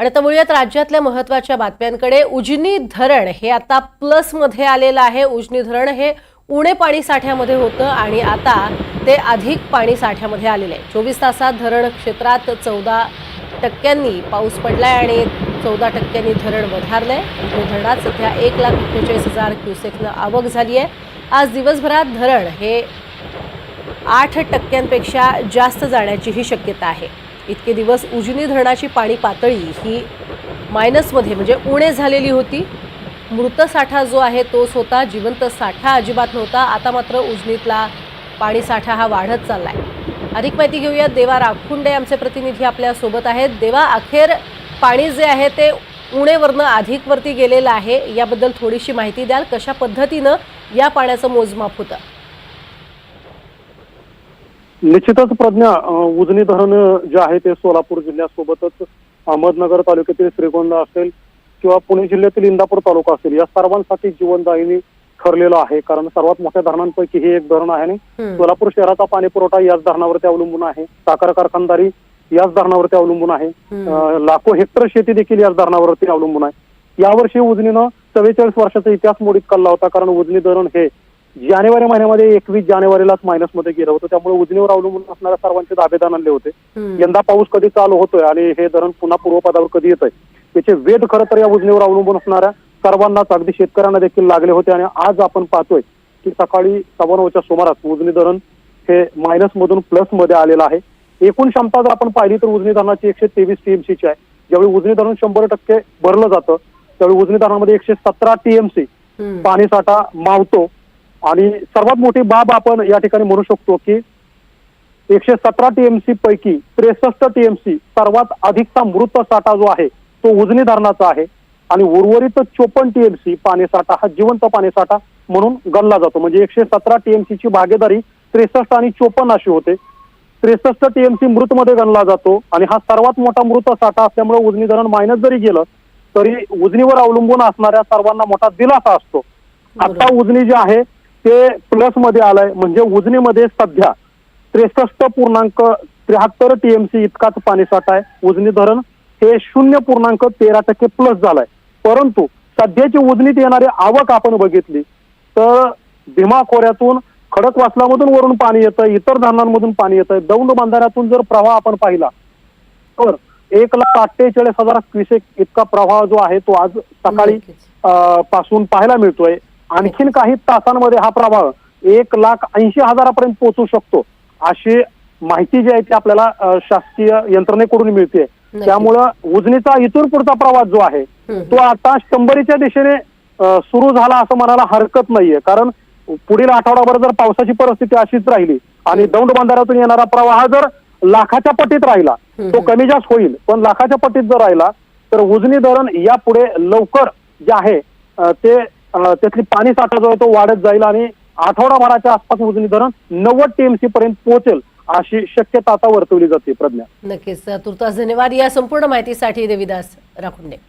आणि आता वळूयात राज्यातल्या महत्त्वाच्या बातम्यांकडे. उजनी धरण हे आता प्लसमध्ये आलेलं आहे. उजनी धरण हे उणे पाणी साठ्यामध्ये होतं आणि आता ते अधिक पाणी साठ्यामध्ये आलेलं आहे. चोवीस तासात धरण क्षेत्रात चौदा टक्क्यांनी पाऊस पडलाय आणि चौदा टक्क्यांनी धरण वधारलं आहे धरणात सध्या एक लाख एकोणचाळीस हजार क्युसेकनं आवक झाली आहे. आज दिवसभरात धरण हे आठ टक्क्यांपेक्षा जास्त जाण्याचीही शक्यता आहे. इतके दिवस उजनी धरणाची पाणी पातळी ही मायनसमध्ये म्हणजे उणे झालेली होती. मृत साठा जो आहे तोच होता जिवंत साठा अजिबात नव्हता. आता मात्र उजनीतला पाणी साठा हा वाढत चालला आहे अधिक माहिती घेऊया. देवा राखुंडे आमचे प्रतिनिधी आपल्यासोबत आहेत. देवा अखेर पाणी जे आहे ते उणेवरनं अधिकवरती गेलेलं आहे. याबद्दल थोडीशी माहिती द्याल. कशा पद्धतीनं या पाण्याचं मोजमाप होतं? निश्चितच प्रज्ञा उजनी धरण जे आहे ते सोलापूर जिल्ह्यासोबतच अहमदनगर तालुक्यातील श्रीगोंदा असेल किंवा पुणे जिल्ह्यातील इंदापूर तालुका असेल या सर्वांसाठी जीवनदायिनी ठरलेलं आहे. कारण सर्वात मोठ्या धरणांपैकी हे एक धरण आहे आणि. सोलापूर शहराचा पाणी पुरवठा याच धरणावरती अवलंबून आहे. साखर कारखानदारी याच धरणावरती अवलंबून आहे. लाखो हेक्टर शेती देखील याच धरणावरती अवलंबून आहे. यावर्षी उजनीनं चव्वेचाळीस वर्षाचा इतिहास मोडीत काढला होता. कारण उजनी धरण हे जानेवारी महिन्यामध्ये एकवीस जानेवारीलाच मायनसमध्ये गेलं होतं. त्यामुळे उजनीवर अवलंबून असणाऱ्या सर्वांचे दावेदान आणले होते. यंदा पाऊस कधी चालू होतोय आणि हे धरण पुन्हा पूर्वपदावर कधी येत आहे त्याचे वेध खरं तर या उजनीवर अवलंबून असणाऱ्या सर्वांनाच अगदी शेतकऱ्यांना देखील लागले होते. आणि आज आपण पाहतोय की सकाळी सव्वा नऊच्या सुमारास उजनी धरण हे मायनस मधून प्लसमध्ये आलेलं आहे. एकूण क्षमता जर आपण पाहिली तर उजनी धरणाची एकशे तेवीस टीएमसीची आहे. ज्यावेळी उजनी धरण शंभर टक्के भरलं जातं त्यावेळी उजनी धरणामध्ये एकशे सतरा टीएमसी हम्म. पाणी साठा मावतो. आणि सर्वात मोठी बाब आपण या ठिकाणी म्हणू शकतो की एकशे सतरा टीएमसी पैकी त्रेसष्ट टीएमसी सर्वात अधिकचा मृत साठा जो आहे तो उजनी धरणाचा आहे. आणि उर्वरित चोपन्न टीएमसी पाणीसाठा हा जिवंत पाणीसाठा म्हणून गणला जातो. म्हणजे एकशे सतरा टीएमसीची भागीदारी त्रेसष्ट आणि चोपन्न अशी होते. त्रेसष्ट टीएमसी मृत मध्ये गणला जातो आणि हा सर्वात मोठा मृत साठा असल्यामुळे उजनी धरण मायनस जरी गेलं तरी उजनीवर अवलंबून असणाऱ्या सर्वांना मोठा दिलासा असतो. आता उजनी जे आहे ते प्लसमध्ये आलंय. म्हणजे उजनीमध्ये सध्या त्रेसष्ट पूर्णांक त्र्याहत्तर टीएमसी इतकाच पाणीसाठा आहे. उजनी धरण हे शून्य पूर्णांक तेरा टक्के प्लस झालाय. परंतु सध्याची उजनीत येणारी आवक आपण बघितली तर भीमा खोऱ्यातून खडकवासलामधून वरून पाणी येतं इतर धरणांमधून पाणी येतं दौंड बंधाऱ्यातून जर प्रवाह आपण पाहिला तर एक लाख अठ्ठेचाळीस हजार क्युसेक इतका प्रवाह जो आहे तो आज सकाळी पासून पाहायला मिळतोय. आणखीन काही तासांमध्ये हा प्रवाह एक लाख ऐंशी हजारापर्यंत पोहोचू शकतो अशी माहिती जी आहे ती आपल्याला शासकीय यंत्रणेकडून मिळते. त्यामुळं उजनीचा इथून पुढचा प्रवास जो आहे. तो आता शंभरीच्या दिशेने सुरू झाला असं म्हणायला हरकत नाहीये कारण पुढील आठवडाभर जर पावसाची परिस्थिती अशीच राहिली आणि दौंड बंधाऱ्यातून येणारा प्रवाह जर लाखाच्या पटीत राहिला. तो कमी जास्त होईल पण लाखाच्या पटीत जर राहिला तर उजनी धरण यापुढे लवकर जे आहे ते त्यातली पाणी साठा जो आहे तो वाढत जाईल आणि आठवडाभराच्या आसपास उजनी धरण नव्वद टीएमसी पर्यंत पोहोचेल अशी शक्यता आता वर्तवली जाते प्रज्ञा. नक्कीच तुर्तास धन्यवाद. या संपूर्ण माहितीसाठी देविदास राखुंडे.